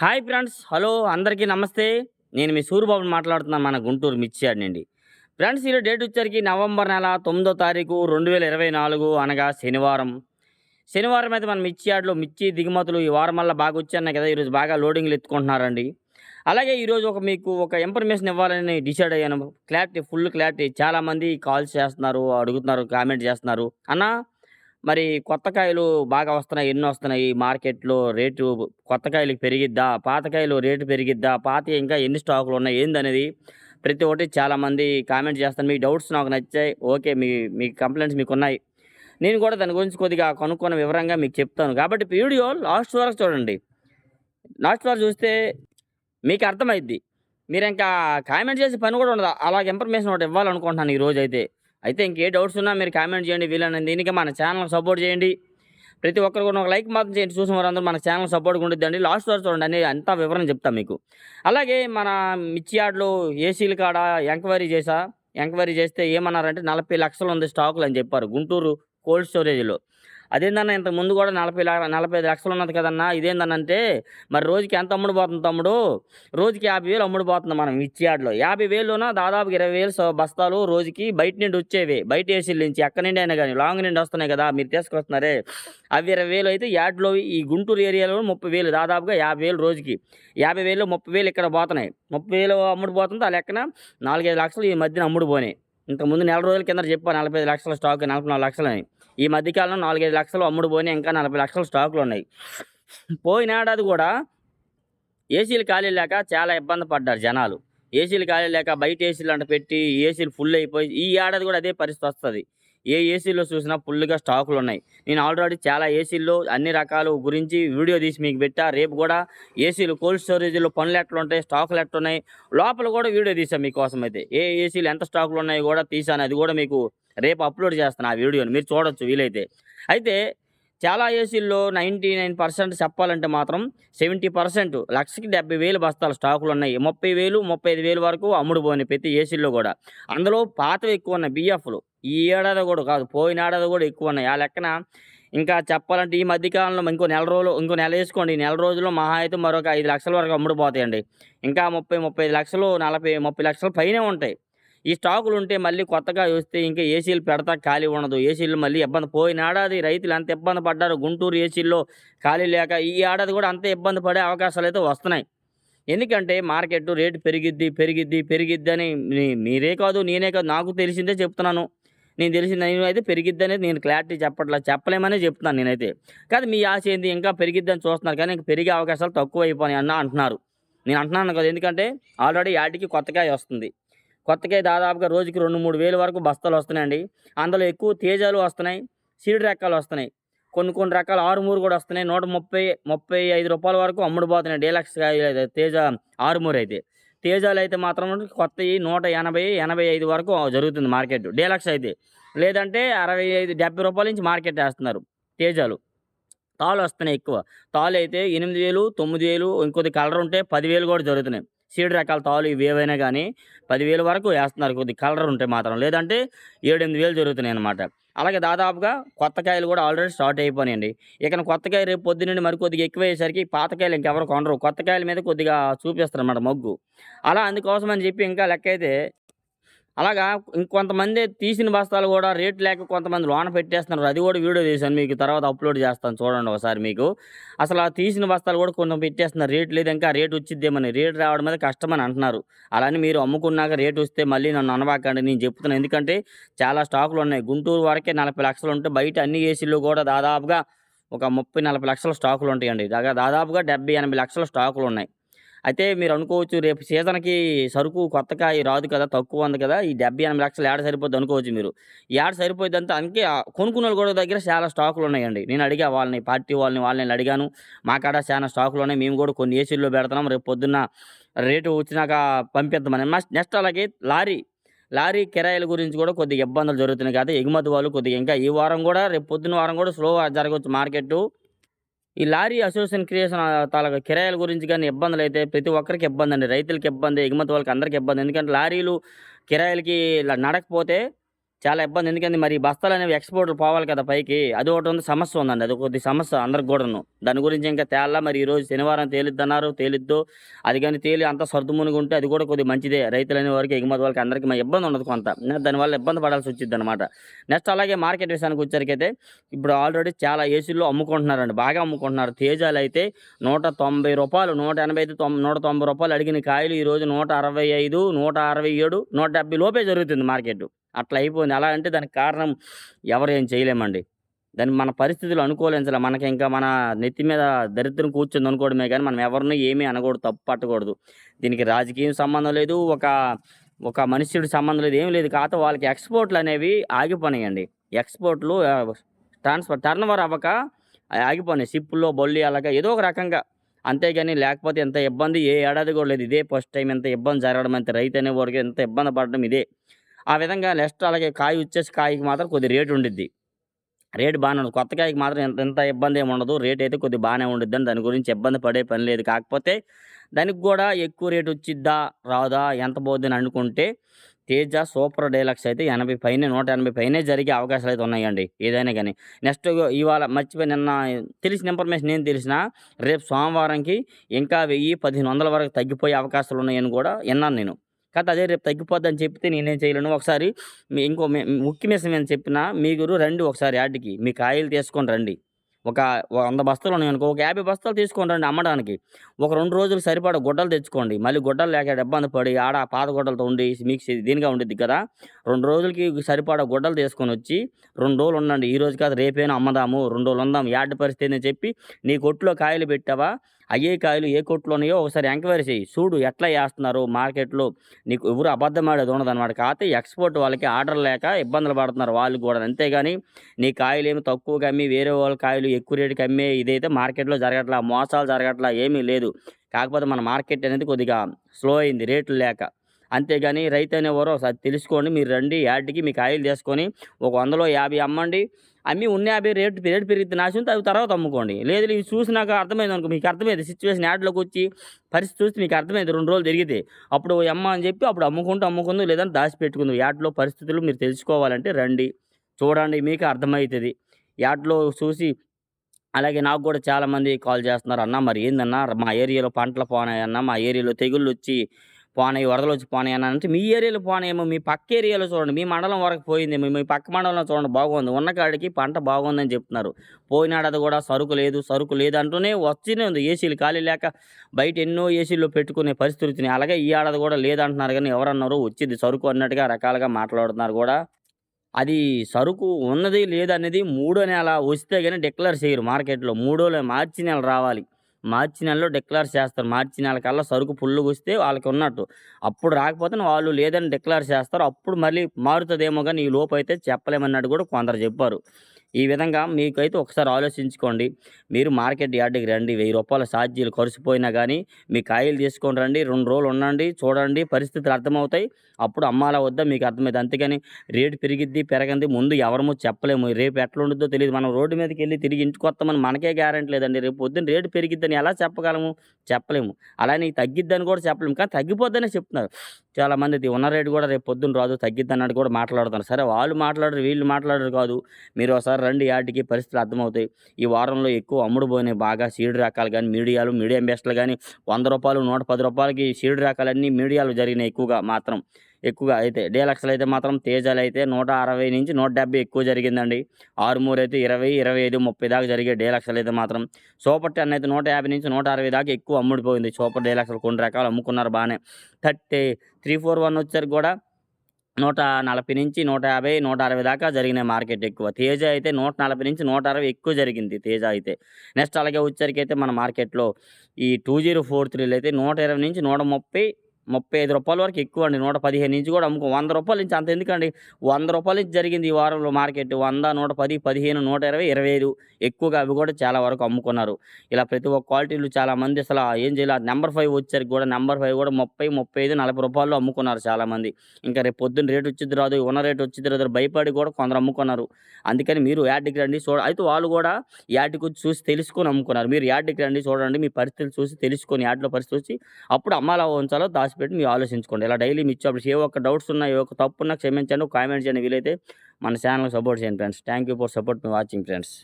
Hi friends hello అందరికీ నమస్తే. నేను మీ సూరిబాబుని మాట్లాడుతున్నాను మన గుంటూరు మిర్చియాడ్ నుండి. ఫ్రెండ్స్ ఈరోజు డేట్ వచ్చరికి నవంబర్ నెల తొమ్మిదో తారీఖు రెండు వేల ఇరవై నాలుగు అనగా శనివారం. శనివారం అయితే మన మిర్చియాడ్లో మిర్చి దిగుమతులు ఈ వారం వల్ల బాగా వచ్చాయి కదా ఈరోజు బాగా లోడింగ్లు ఎత్తుకుంటున్నారండి. అలాగే ఈరోజు ఒక మీకు ఒక ఇన్ఫర్మేషన్ ఇవ్వాలని డిసైడ్ అయ్యాను. క్లారిటీ ఫుల్ క్లారిటీ చాలామంది కాల్స్ చేస్తున్నారు అడుగుతున్నారు కామెంట్ చేస్తున్నారు. అన్న మరి కొత్త కాయలు బాగా వస్తున్నాయి ఎన్ని వస్తున్నాయి? మార్కెట్లో రేటు కొత్త కాయలు పెరిగిద్దా? పాత కాయలు రేటు పెరిగిద్దా? పాత ఇంకా ఎన్ని స్టాకులు ఉన్నాయి? ఏందనేది ప్రతి ఒక్కటి చాలామంది కామెంట్ చేస్తాను మీ డౌట్స్ నాకు నచ్చాయి. ఓకే మీ మీ కంప్లైంట్స్ మీకు ఉన్నాయి నేను కూడా దాని గురించి కొద్దిగా కొనుక్కున్న వివరంగా మీకు చెప్తాను. కాబట్టి వీడియో లాస్ట్ వరకు చూడండి. లాస్ట్ వరకు చూస్తే మీకు అర్థమైద్ది. మీరు ఇంకా కామెంట్ చేసే పని కూడా ఉండదు. అలాగ ఇన్ఫర్మేషన్ ఒకటి ఇవ్వాలనుకుంటున్నాను ఈ రోజు అయితే అయితే ఇంకే డౌట్స్ ఉన్నా మీరు కామెంట్ చేయండి వీలైన దీనికి మన ఛానల్ సపోర్ట్ చేయండి. ప్రతి ఒక్కరు కూడా ఒక లైక్ మాత్రం చేయండి. చూసిన వారందరూ మన ఛానల్ సపోర్ట్గా ఉండిద్దండి లాస్ట్ వరకు చూడండి అని అంతా వివరణ చెప్తాను మీకు. అలాగే మన మిర్చి యార్డ్లో ఏసీల కాడ ఎంక్వైరీ చేసా? ఎంక్వైరీ చేస్తే ఏమన్నారంటే నలభై లక్షలు ఉంది స్టాకులు అని చెప్పారు గుంటూరు కోల్డ్ స్టోరేజ్లో. అదేందన్న ఇంత ముందు కూడా నలభై నలభై ఐదు లక్షలు ఉన్నది కదన్నా ఇదేందనంటే మరి రోజుకి ఎంత అమ్ముడు పోతుంది తమ్ముడు? రోజుకి యాభై వేలు అమ్ముడు పోతుంది మనం మిర్చి యాభై వేలున దాదాపు ఇరవై వేలు బస్తాలు రోజుకి బయట నుండి వచ్చేవి. బయట ఏసీల నుంచి ఎక్కడి నుండి అయినా కానీ లాంగ్ నుండి వస్తున్నాయి కదా మీరు తీసుకొస్తున్నారే. అవి ఇరవై వేలు అయితే యాడ్లో ఈ గుంటూరు ఏరియాలో ముప్పై వేలు దాదాపుగా యాభై వేలు రోజుకి. యాభై వేలు ముప్పై వేలు ఇక్కడ పోతున్నాయి. ముప్పై వేలు అమ్ముడు పోతుంది ఆ లెక్కన నాలుగైదు లక్షలు ఈ మధ్యన అమ్ముడు పోయినాయి. ఇంతకుముందు నెల రోజుల కింద చెప్పా నలభై ఐదు లక్షల స్టాక్ నలభై నాలుగు లక్షలు అని. ఈ మధ్యకాలంలో నాలుగైదు లక్షలు అమ్ముడు పోయినాయి ఇంకా నలభై లక్షల స్టాకులు ఉన్నాయి. పోయిన ఏడాది కూడా ఏసీలు ఖాళీ లేక చాలా ఇబ్బంది పడ్డారు జనాలు. ఏసీలు ఖాళీ లేక బయట ఏసీలు అంట పెట్టి ఏసీలు ఫుల్ అయిపోయి ఈ ఏడాది కూడా అదే పరిస్థితి వస్తుంది. ఏ ఏసీలో చూసినా ఫుల్గా స్టాకులు ఉన్నాయి నేను ఆల్రెడీ చాలా ఏసీల్లో అన్ని రకాల గురించి వీడియో తీసి మీకు పెట్టా. రేపు కూడా ఏసీలు కోల్డ్ స్టోరేజ్లో పనులు ఎట్లా ఉంటాయి స్టాకులు ఎట్లా ఉన్నాయి లోపల కూడా వీడియో తీసాను మీకోసం అయితే. ఏ ఏసీలు ఎంత స్టాకులు ఉన్నాయో కూడా తీసాను. అది కూడా మీకు రేపు అప్లోడ్ చేస్తాను ఆ వీడియోని. మీరు చూడొచ్చు వీలైతే. అయితే చాలా ఏసీల్లో నైంటీ నైన్ పర్సెంట్ చెప్పాలంటే మాత్రం సెవెంటీ పర్సెంట్ లక్షకి డెబ్బై వేలు బస్తాలు స్టాకులు ఉన్నాయి. ముప్పై వేలు ముప్పై ఐదు వేలు వరకు అమ్ముడు పోయినాయి ప్రతి ఏసీల్లో కూడా. అందులో పాతవి ఎక్కువ ఉన్నాయి బిఎఫ్లు ఈ ఏడాది కూడా కాదు పోయిన ఏడాది కూడా ఎక్కువ ఉన్నాయి. ఆ లెక్కన ఇంకా చెప్పాలంటే ఈ మధ్యకాలంలో ఇంకో నెల రోజులు ఇంకో నెల వేసుకోండి. నెల రోజుల్లో మహా అయితే మరొక ఐదు లక్షల వరకు అమ్ముడు పోతాయండి ఇంకా ముప్పై ముప్పై ఐదు లక్షలు నలభై ముప్పై లక్షల పైనే ఉంటాయి. ఈ స్టాకులు ఉంటే మళ్ళీ కొత్తగా వస్తే ఇంకా ఏసీలు పెడతా ఖాళీ ఉండదు. ఏసీలు మళ్ళీ ఇబ్బంది పోయిన ఏడాది రైతులు ఎంత ఇబ్బంది పడ్డారు. గుంటూరు ఏసీల్లో ఖాళీ లేక ఈ ఏడాది కూడా అంత ఇబ్బంది పడే అవకాశాలు అయితే వస్తున్నాయి. ఎందుకంటే మార్కెట్ రేటు పెరిగిద్ది పెరిగిద్ది పెరిగిద్ది అని మీరే కాదు నేనే కాదు నాకు తెలిసిందే చెప్తున్నాను. నేను తెలిసింది అయితే పెరిగిద్ది అనేది నేను క్లారిటీ చెప్పట్లా చెప్పలేమనే చెప్తున్నాను నేనైతే. కాదు మీ ఆశ ఏంది? ఇంకా పెరిగిద్దని చూస్తున్నారు కానీ ఇంకా పెరిగే అవకాశాలు తక్కువ అయిపోయినాయి అన్న అంటున్నారు. నేను అంటున్నాను కదా ఎందుకంటే ఆల్రెడీ యాటికి కొత్తగా వస్తుంది. కొత్తకే దాదాపుగా రోజుకి రెండు మూడు వేల వరకు బస్తాలు వస్తున్నాయండి. అందులో ఎక్కువ తేజాలు వస్తున్నాయి సీడ్ రకాలు వస్తున్నాయి. కొన్ని కొన్ని రకాల ఆరుమూరు కూడా వస్తున్నాయి. నూట ముప్పై ముప్పై ఐదు రూపాయల వరకు అమ్ముడు పోతున్నాయి డీలక్స్ తేజ ఆరుమూరు అయితే. తేజాలు అయితే మాత్రం కొత్తవి నూట ఎనభై ఎనభై ఐదు వరకు జరుగుతుంది మార్కెట్. డీలక్స్ అయితే లేదంటే అరవై ఐదు డెబ్బై రూపాయల నుంచి మార్కెట్ వేస్తున్నారు తేజాలు. తాళ్ళు వస్తున్నాయి ఎక్కువ. తాళ్ళు అయితే ఎనిమిది వేలు తొమ్మిది వేలు ఇంకొద్ది కలర్ ఉంటే పదివేలు కూడా జరుగుతున్నాయి. సీడ్ రకాల తాళ్ళు ఇవి ఏవైనా కానీ పదివేలు వరకు వేస్తున్నారు. కొద్ది కలర్ ఉంటే మాత్రం. లేదంటే ఏడెనిమిది వేలు జరుగుతున్నాయి అనమాట అలాగే దాదాపుగా కొత్త కాయలు కూడా ఆల్రెడీ స్టార్ట్ అయిపోయినాయండి. ఇక కొత్త కాయ రేపు పొద్దున్నండి మరి కొద్దిగా ఎక్కువ అయ్యేసరికి పాత కాయలు ఇంకెవరు కొనరు. కొత్త కాయల మీద కొద్దిగా చూపిస్తారు అన్నమాట మొగ్గు. అలా అందుకోసం అని చెప్పి ఇంకా లెక్క అయితే అలాగా ఇంకొంతమంది తీసిన బస్తాలు కూడా రేట్ లేక కొంతమంది లోన పెట్టేస్తున్నారు. అది కూడా వీడియో తీసాను మీకు తర్వాత అప్లోడ్ చేస్తాను చూడండి ఒకసారి మీకు. అసలు ఆ తీసిన బస్తాలు కూడా కొంచెం పెట్టేస్తున్నారు. రేట్ లేదు ఇంకా రేట్ వచ్చిద్దేమని. రేట్ రావడం మీద కష్టమని అంటున్నారు. అలానే మీరు అమ్ముకున్నాక రేట్ వస్తే మళ్ళీ నన్ను అనబాకండి. నేను చెప్తున్నాను ఎందుకంటే చాలా స్టాకులు ఉన్నాయి. గుంటూరు వరకే నలభై లక్షలు ఉంటే బయట అన్ని ఏసీలు కూడా దాదాపుగా ఒక ముప్పై నలభై లక్షల స్టాకులు ఉంటాయండి. దాదాపుగా డెబ్బై ఎనభై లక్షల స్టాకులు ఉన్నాయి. అయితే మీరు అనుకోవచ్చు రేపు సీజన్కి సరుకు కొత్తగా రాదు కదా తక్కువ ఉంది కదా ఈ డెబ్బై ఎనభై లక్షలు ఏడ సరిపోద్ది అనుకోవచ్చు మీరు. ఏడ సరిపోద్ది అంతా అందుకే ఆ కొనుక్కున్న వాళ్ళు కూడా దగ్గర చాలా స్టాకులు ఉన్నాయండి. నేను అడిగా వాళ్ళని పార్టీ వాళ్ళని వాళ్ళని నేను అడిగాను. మా కాడ చాలా స్టాకులు ఉన్నాయి. మేము కూడా కొన్ని ఏసీల్లో పెడుతున్నాం. రేపు పొద్దున్న రేటు వచ్చినాక పంపిద్దామని. నెక్స్ట్ అలాగే లారీ లారీ కిరాయిల గురించి కూడా కొద్దిగా ఇబ్బందులు జరుగుతున్నాయి కదా ఎగుమతి వాళ్ళు కొద్దిగా ఇంకా ఈ వారం కూడా రేపు పొద్దున్న వారం కూడా స్లో జరగవచ్చు మార్కెట్ ఈ లారీ అసోసియేషన్ క్రియేషన్ తాలూకా కిరాయిల గురించి కానీ ఇబ్బందులు అయితే ప్రతి ఒక్కరికి ఇబ్బంది అండి. రైతులకి ఇబ్బంది ఎగుమతి వాళ్ళకి అందరికి ఇబ్బంది. ఎందుకంటే లారీలు కిరాయిలకి ఇలా నడకపోతే చాలా ఇబ్బంది. ఎందుకంటే మరి బస్తాలు అనేవి ఎక్స్‌పోర్ట్‌లు పోవాలి కదా పైకి. అది ఒకటి ఉంది సమస్య ఉందండి. అది కొద్ది సమస్య అందరికి కూడాను దాని గురించి ఇంకా తేలా మరి ఈరోజు శనివారం తేలిద్దన్నారు. తేలిద్దు అది కానీ తేలి అంతా సర్దుమణిగుంటే అది కూడా కొద్దిగా మంచిదే. రైతులనే వారికి, ఎగుమతి వాళ్ళకి అందరికీ మ ఇబ్బంది ఉండదు కొంత. దానివల్ల ఇబ్బంది పడాల్సి వచ్చింది అనమాట నెక్స్ట్ అలాగే మార్కెట్ విషయానికి విషయానికొచ్చేసరికైతే ఇప్పుడు ఆల్రెడీ చాలా ఏసీల్లో అమ్ముకుంటున్నారండి. బాగా అమ్ముకుంటున్నారు. తేజాలు అయితే నూట తొంభై రూపాయలు నూట ఎనభై ఐదు తొం రూ. 190 అడిగిన కాయలు ఈరోజు 165, 167, 170 లోపే జరుగుతుంది మార్కెట్. అట్లా అయిపోయింది. అలా అంటే దానికి కారణం ఎవరు ఏం చేయలేమండి. దాన్ని మన పరిస్థితులు అనుకూలించలే. మనకి ఇంకా మన నెత్తి మీద దరిద్రం కూర్చుంది అనుకోవడమే కానీ మనం ఎవరిని ఏమీ అనకూడదు. తప్పు పట్టకూడదు. దీనికి రాజకీయం సంబంధం లేదు. ఒక ఒక మనుష్యుడి సంబంధం లేదు. ఏమి లేదు. కాకపోతే వాళ్ళకి ఎక్స్పోర్ట్లు అనేవి ఆగిపోయినాయండి. ఎక్స్‌పోర్ట్‌లు ట్రాన్స్ఫర్ టర్న్ ఓవర్ అవ్వక ఆగిపోయినాయి. షిప్పుల్లో బొల్లి అలాగా ఏదో ఒక రకంగా. అంతేగాని లేకపోతే ఇంత ఇబ్బంది ఏ ఏడాది కూడా లేదు. ఇదే ఫస్ట్ టైం ఇంత ఇబ్బంది జరగడం ఇంత రైతు అనేవాడికి ఇంత ఇబ్బంది పడడం ఇదే. ఆ విధంగా నెక్స్ట్ అలాగే కాయ వచ్చేసి కాయకి మాత్రం కొద్దిగా రేటు ఉండిద్ది. రేట్ బాగానే ఉంది. కొత్త కాయకి మాత్రం ఇంత ఎంత ఇబ్బంది ఏమి ఉండదు. రేట్ అయితే కొద్దిగా బానే ఉండిద్దని దాని గురించి ఇబ్బంది పడే పని లేదు. కాకపోతే దానికి కూడా ఎక్కువ రేట్ వచ్చిద్దా? రాదా? ఎంత పోద్దని అనుకుంటే తేజ సూపర్ డైలాక్స్ అయితే 80 పైనే 180 పైనే జరిగే అవకాశాలు అయితే ఉన్నాయండి. ఏదైనా కానీ నెక్స్ట్ ఇవాళ మర్చిపోయి నిన్న తెలిసిన ఇన్ఫర్మేషన్ ఏం తెలిసినా రేపు సోమవారంకి ఇంకా 1000, 1500 వరకు తగ్గిపోయే అవకాశాలు ఉన్నాయని కూడా విన్నాను నేను. కాకపోతే అదే రేపు తగ్గిపోద్దని చెప్తే నేనేం చేయలేను. ఒకసారి మీ ఇంకో ముఖ్య విషయం నేను చెప్పినా మీరు రండి ఒకసారి యాడ్కి మీ కాయలు తీసుకొని రండి. ఒక వంద బస్తాలు ఉన్నాయనుకో ఒక 50 బస్తాలు తీసుకొని రండి అమ్మడానికి. ఒక రెండు రోజులు సరిపడా గుడ్డలు తెచ్చుకోండి. మళ్ళీ గుడ్డలు లేక ఇబ్బంది పడి ఆడ పాత గుడ్డలతో ఉండి మీకు దీనిగా ఉండిద్ది కదా! రెండు రోజులకి సరిపడా గుడ్డలు తీసుకొనొచ్చి 2 రోజులు ఉండండి. ఈ రోజు కాదు రేపైనా అమ్మదాము. రెండు రోజులు ఉందాం. యాడ్ పరిస్థితి అని చెప్పి నీ కొట్టులో కాయలు పెట్టావా? అయ్యే కాయలు ఏ కొట్లో ఉన్నాయో ఒకసారి ఎంక్వైరీ చేయి చూడు ఎట్లా ఏస్తున్నారు మార్కెట్‌లో నీకు ఎవరు అబద్ధం ఆడేది ఉండదనమాట. కాకపోతే ఎక్స్‌పోర్ట్ వాళ్ళకి ఆర్డర్ లేక ఇబ్బందులు పడుతున్నారు వాళ్ళు కూడా అంతేగాని నీ కాయలేమి తక్కువగా అమ్మి వేరే వాళ్ళ కాయలు ఎక్కువ రేటుకి అమ్మే ఇదైతే మార్కెట్‌లో జరగట్లా. మోసాలు జరగట్లా. ఏమీ లేదు. కాకపోతే మన మార్కెట్ అనేది కొద్దిగా స్లో అయింది రేట్లు లేక. అంతేగాని రైతు అనేవారు ఒకసారి తెలుసుకోండి. మీరు రండి యాడ్కి మీ కాయలు తీసుకొని ఒక వందలో యాభై అమ్మండి. అమ్మి ఉన్న యాభై రేటు రేట్ పెరిగితే నాశనం అవి తర్వాత అమ్ముకోండి. లేదు ఇవి చూసినాక అర్థమైందనుకో మీకు అర్థమైంది సిచ్యువేషన్ యాడ్లోకి వచ్చి పరిస్థితి చూస్తే మీకు అర్థమైంది రెండు రోజులు తిరిగితే. అప్పుడు అమ్మ అని చెప్పి అప్పుడు అమ్ముకుంటూ అమ్ముకుందువు లేదని దాచిపెట్టుకుందువు. యాడ్లో పరిస్థితులు మీరు తెలుసుకోవాలంటే రండి. చూడండి మీకు అర్థమవుతుంది యాడ్లో చూసి అలాగే నాకు కూడా చాలామంది కాల్ చేస్తున్నారు. అన్న మరి ఏందన్నా మా ఏరియాలో పంటలు పోనాయన్న. మా ఏరియాలో తెగుళ్ళు వచ్చి పోనాయి. వరదలొచ్చి పోనాయన్న అంటే మీ ఏరియాలో పోనాయేమో మీ పక్క ఏరియాలో చూడండి. మీ మండలం వరకు పోయిందేమో మీ పక్క మండలంలో చూడండి బాగుంది. ఉన్న కాడికి పంట బాగుందని చెప్తున్నారు. పోయినేడాది కూడా సరుకు లేదు, సరుకు లేదు అంటూనే వచ్చినే ఉంది. ఏసీలు ఖాళీ లేక బయట ఎన్నో ఏసీల్లో పెట్టుకునే పరిస్థితిని అలాగే ఈ ఆడది కూడా లేదంటున్నారు కానీ ఎవరన్నారు వచ్చింది సరుకు అన్నట్టుగా రకాలుగా మాట్లాడుతున్నారు కూడా అది సరుకు ఉన్నది లేదనేది మూడో నెల వస్తే కానీ డిక్లేర్ చేయరు మార్కెట్‌లో. మూడో మార్చి నెల రావాలి. మార్చి నెలలో డిక్లేర్ చేస్తారు. మార్చి నెల కల్లా సరుకు ఫుల్లుగొస్తే వాళ్ళకి ఉన్నట్టు. అప్పుడు రాకపోతే వాళ్ళు లేదని డిక్లేర్ చేస్తారు. అప్పుడు మళ్ళీ మారుతుందేమో కానీ ఈ లోపైతే చెప్పలేమన్నట్టు కూడా కొందరు చెప్పారు. ఈ విధంగా మీకైతే ఒకసారి ఆలోచించుకోండి. మీరు మార్కెట్ యార్డ్‌కి రండి. వెయ్యి రూపాయల ఛార్జీలు ఖర్చుపోయినా కానీ మీ కాయలు తీసుకొని రండి. రెండు రోజులు ఉండండి. చూడండి పరిస్థితులు అర్థమవుతాయి. అప్పుడు అమ్మాలా వద్దా మీకు అర్థమైద్ది. అంతేగాని రేటు పెరిగిద్ది, పెరగంది ముందు ఎవరము చెప్పలేము. రేపు ఎట్లా ఎట్లుండిద్దో తెలియదు మనం రోడ్డు మీదకెళ్ళి తిరిగి ఇంటికొత్తామని మనకే గ్యారంటీ లేదండి. రేపు పొద్దున్న రేటు పెరిగిద్దని ఎలా చెప్పగలము? చెప్పలేము. అలానే తగ్గిద్దని కూడా చెప్పలేము. కానీ తగ్గిపోద్దనే చెప్తున్నారు. చాలామంది ఉన్న రేటు కూడా రేపు పొద్దున్న రాదు తగ్గిద్ది అన్నట్టు కూడా మాట్లాడుతున్నారు. సరే వాళ్ళు మాట్లాడరు, వీళ్ళు మాట్లాడరు కాదు. మీరు ఒకసారి రండి యాటికి పరిస్థితులు అర్థమవుతాయి. ఈ వారంలో ఎక్కువ అమ్ముడుపోయినాయి బాగా సీడ్ రకాలు కానీ మీడియాలు, మీడియం బెస్ట్‌లు గానీ రూ. 100, రూ. 110కి సీడ్ రకాలన్నీ మీడియాలు జరిగినాయి ఎక్కువగా మాత్రం. ఎక్కువగా అయితే డీలక్స్లు అయితే మాత్రం తేజాలు అయితే నూట అరవై నుంచి నూట డెబ్బై ఎక్కువ జరిగిందండి. ఆరుమూరు అయితే ఇరవై ఇరవై ఐదు ముప్పై దాకా జరిగే డీలక్స్లు అయితే మాత్రం సూపర్ టెన్ అయితే నూట యాభై నుంచి నూట అరవై దాకా ఎక్కువ అమ్ముడిపోయింది. సూపర్ డీలక్స్లు కొన్ని రకాలు అమ్ముకున్నారు బాగానే. థర్టీ త్రీ ఫోర్ వన్ వచ్చరికి కూడా నూట నలభై నుంచి నూట యాభై నూట అరవై దాకా జరిగినాయి మార్కెట్ ఎక్కువ. తేజ అయితే నూట నలభై నుంచి నూట అరవై ఎక్కువ జరిగింది తేజ అయితే. నెక్స్ట్ అలాగే వచ్చరికి అయితే మన మార్కెట్లో ఈ టూ జీరో ఫోర్ త్రీలు అయితే నూట ఇరవై నుంచి నూట ముప్పై 120-130 35 వరకు ఎక్కువ అండి నూట పదిహేను నుంచి కూడా అమ్ముకో వంద రూపాయల నుంచి అంత ఎందుకండి? వంద రూపాయల నుంచి జరిగింది ఈ వారంలో మార్కెట్. 100, 110, 15, 120, 25 ఎక్కువగా అవి కూడా చాలా వరకు అమ్ముకున్నారు. ఇలా ప్రతి ఒక్క క్వాలిటీలు చాలామంది అసలు ఏం చేయాలి నెంబర్ ఫైవ్ 5 వచ్చేసరికి గూడా నంబర్ 5 గూడా 30, 35, 40 రూపాయల్లో అమ్ముకున్నారు చాలామంది. ఇంకా రేపు పొద్దున రేట్ వచ్చింది రాదు ఉన్న రేట్ వచ్చింది రాదు భయపడి కూడా కొందరు అమ్ముకున్నారు. అందుకని మీరు యాడ్కి రండి. చూడ అయితే వాళ్ళు కూడా యాడ్కి వచ్చి చూసి తెలుసుకొని అమ్ముకున్నారు. మీరు యాడ్కి రండి చూడండి. మీ పరిస్థితులు చూసి తెలుసుకొని యాడ్లో పరిస్థితి చూసి అప్పుడు అమ్మాలా ఉంచాలో దాచి పెట్టి మీరు ఆలోచించుకోండి. ఇలా డైలీ మీ అప్డేట్స్ ఏ ఒక్క డౌట్స్ ఉన్నా ఏ ఒక్క తప్పు ఉన్నా క్షమించండి కామెంట్ చేయండి వీలైతే మన ఛానల్ సపోర్ట్ చేయండి friends. Thank you for support me watching friends.